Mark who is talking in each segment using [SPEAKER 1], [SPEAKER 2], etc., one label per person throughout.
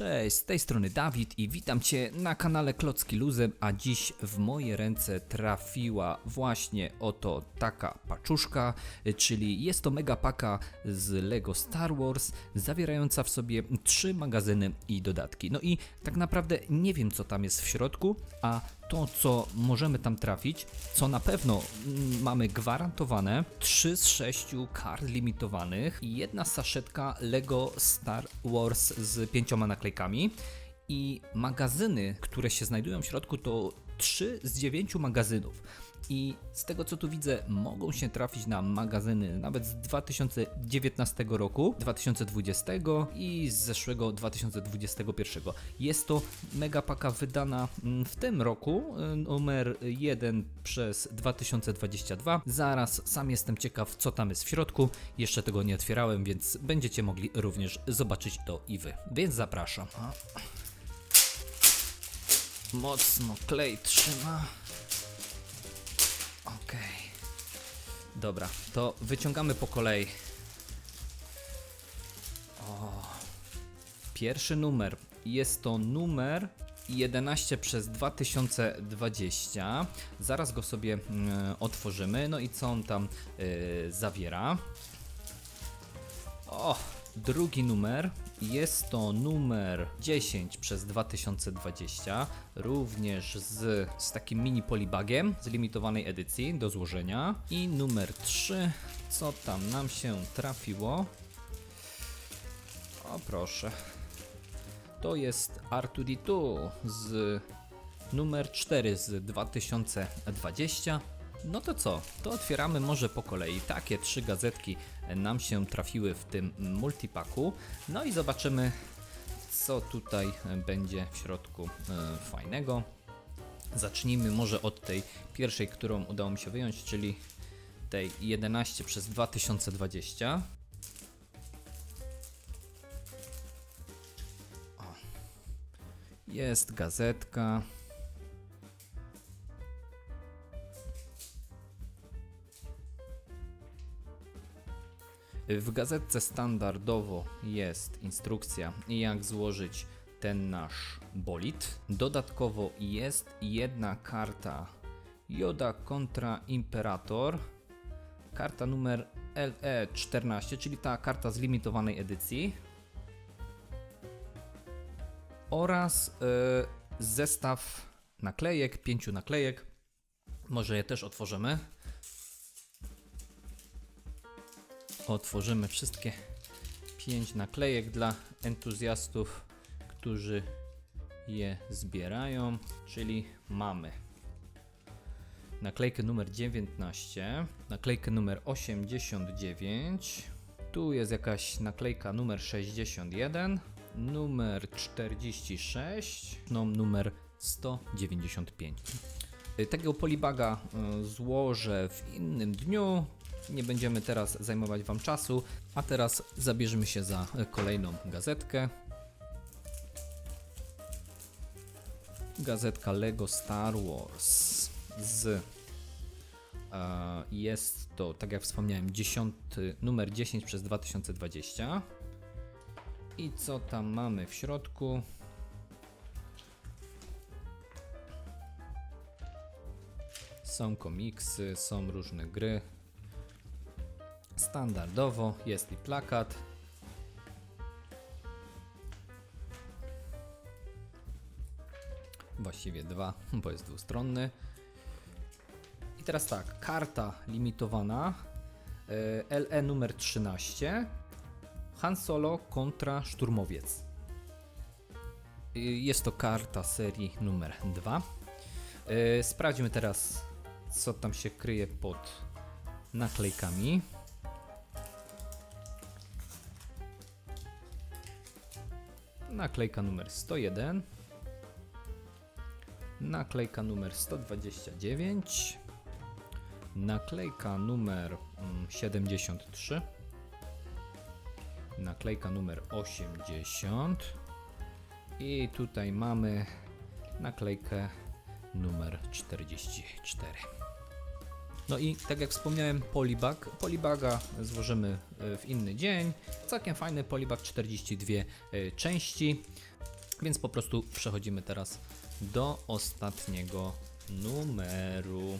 [SPEAKER 1] Cześć, z tej strony Dawid i witam Cię na kanale Klocki Luzem, a dziś w moje ręce trafiła właśnie oto taka paczuszka, czyli jest to mega paka z LEGO Star Wars, zawierająca w sobie trzy magazyny i dodatki. No i tak naprawdę nie wiem co tam jest w środku, a to co możemy tam trafić, co na pewno mm, mamy gwarantowane, 3 z 6 kart limitowanych i jedna saszetka LEGO Star Wars z pięcioma naklejkami. I magazyny, które się znajdują w środku to 3 z 9 magazynów. I z tego co tu widzę, mogą się trafić na magazyny nawet z 2019 roku, 2020 i z zeszłego 2021. Jest to mega paka wydana mm, w tym roku, y, numer 1 przez 2022. Zaraz sam jestem ciekaw, co tam jest w środku. Jeszcze tego nie otwierałem, więc będziecie mogli również zobaczyć to i wy. Więc zapraszam. Mocno klej trzyma. Okej. Dobra, to wyciągamy po kolei. O. Pierwszy numer. Jest to numer 11 przez 2020. Zaraz go sobie mm, otworzymy. No i co on tam y, zawiera? O, drugi numer jest to numer 10 przez 2020, również z, z takim mini polibagiem z limitowanej edycji do złożenia. I numer 3, co tam nam się trafiło? O proszę. To jest R2D2 z numer 4 z 2020. No to co? To otwieramy może po kolei. Takie trzy gazetki nam się trafiły w tym multipaku. No i zobaczymy, co tutaj będzie w środku e, fajnego. Zacznijmy może od tej pierwszej, którą udało mi się wyjąć, czyli tej 11 przez 2020. O. Jest gazetka. W gazetce standardowo jest instrukcja, jak złożyć ten nasz bolid. Dodatkowo jest jedna karta Yoda kontra Imperator. Karta numer LE14, czyli ta karta z limitowanej edycji. Oraz y, zestaw naklejek, pięciu naklejek. Może je też otworzymy. Otworzymy wszystkie pięć naklejek dla entuzjastów, którzy je zbierają, czyli mamy naklejkę numer 19, naklejkę numer 89, tu jest jakaś naklejka numer 61, numer 46, no numer 195. Takiego polibaga y, złożę w innym dniu, nie będziemy teraz zajmować Wam czasu, a teraz zabierzemy się za kolejną gazetkę. Gazetka Lego Star Wars z e, jest to, tak jak wspomniałem, 10, numer 10 przez 2020. I co tam mamy w środku? Są komiksy, są różne gry, Standardowo jest i plakat. Właściwie dwa, bo jest dwustronny. I teraz tak, karta limitowana e, LE numer 13 Han Solo kontra Szturmowiec. Jest to karta serii numer 2. E, Sprawdźmy teraz, co tam się kryje pod naklejkami. Naklejka numer 101, naklejka numer 129, naklejka numer 73, naklejka numer 80 i tutaj mamy naklejkę numer 44. No i tak jak wspomniałem, polibag. Polibaga złożymy e, w inny dzień. Całkiem fajny polibag, 42 e, części. Więc po prostu przechodzimy teraz do ostatniego numeru.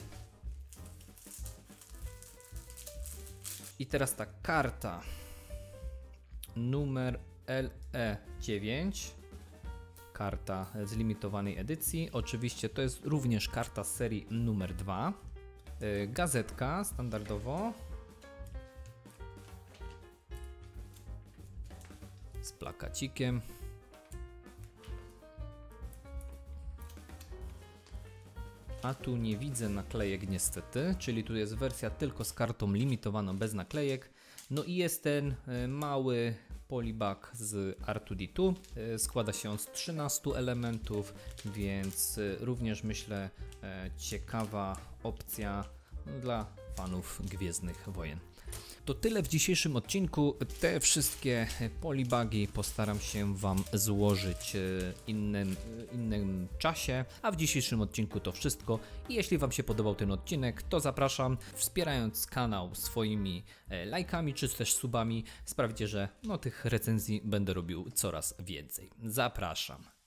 [SPEAKER 1] I teraz ta karta numer LE9. Karta z limitowanej edycji. Oczywiście to jest również karta serii numer 2. Yy, Gazetka standardowo. Z plakacikiem. A tu nie widzę naklejek niestety, czyli tu jest wersja tylko z kartą limitowaną bez naklejek. No i jest ten e, mały polybag z R2D2. E, Składa się on z 13 elementów, więc e, również myślę e, ciekawa opcja dla fanów Gwiezdnych Wojen. To tyle w dzisiejszym odcinku. Te wszystkie polibagi postaram się Wam złożyć w innym, innym czasie, a w dzisiejszym odcinku to wszystko. Jeśli Wam się podobał ten odcinek, to zapraszam, wspierając kanał swoimi e, lajkami czy też subami, sprawicie, że no, tych recenzji będę robił coraz więcej. Zapraszam.